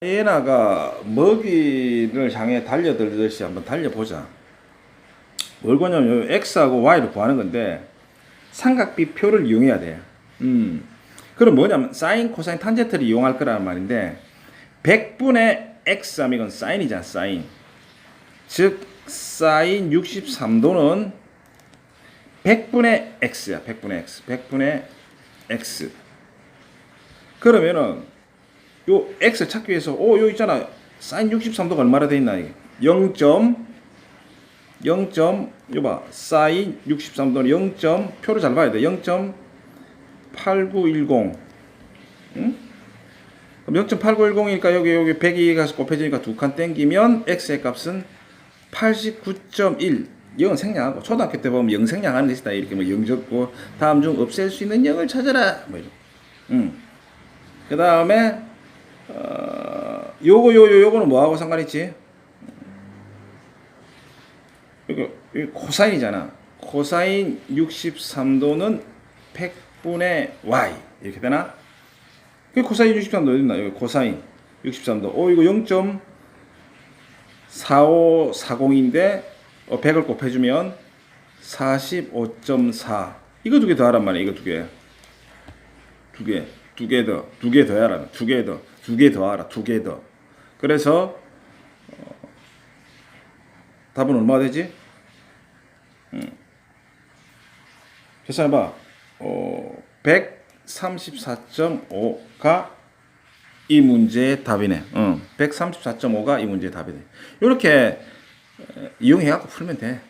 하이에나가 먹이를 향해 달려들듯이 한번 달려보자. 뭘 거냐면 요 x하고 y를 구하는 건데 삼각비표를 이용해야 돼. 음. 그럼 뭐냐면 사인, 코사인, 탄젠트를 이용할 거라는 말인데 100분의 x 하면 이건 사인이잖아, 사인. 즉 사인 63도는 100분의 x야, 100분의 x. 100분의 x. 그러면은 요 x 찾기 위해서 오, 요 있잖아. 사인 63도가 얼마나 돼 있나 이게? 0. 0. 요 봐. 사인 63도는 0. 표를 잘 봐야 돼. 0.8910. 응? 그럼 0.8910이니까 여기 여기 100이 가서 곱해지니까 두 칸 땡기면 x의 값은 89.1. 0은 생략하고 초등학교 때 보면 0 생략하는 게 있다. 이렇게 뭐0 적고 다음 중 없앨 수 있는 0을 찾아라. 뭐 이렇게. 응. 그 다음에 어, 요거 요요 요거는 뭐하고 상관 있지? 이거, 이거 코사인이잖아. 코사인 63도는 100분의 y 이렇게 되나? 그 코사인 63도 어디 있나? 여기 코사인 63도. 오 이거 0.4540인데 어, 100을 곱해주면 45.4. 이거 두 개 더하란 말이야. 이거 두 개. 두 개, 두 개 더, 두 개 더 하라, 두 개 더, 두 개 더 하라, 두 개 더. 그래서 어, 답은 얼마가 되지? 음. 계산해봐. 어, 134.5가 이 문제의 답이네. 어, 134.5가 이 문제의 답이네. 이렇게 이용해갖고 풀면 돼.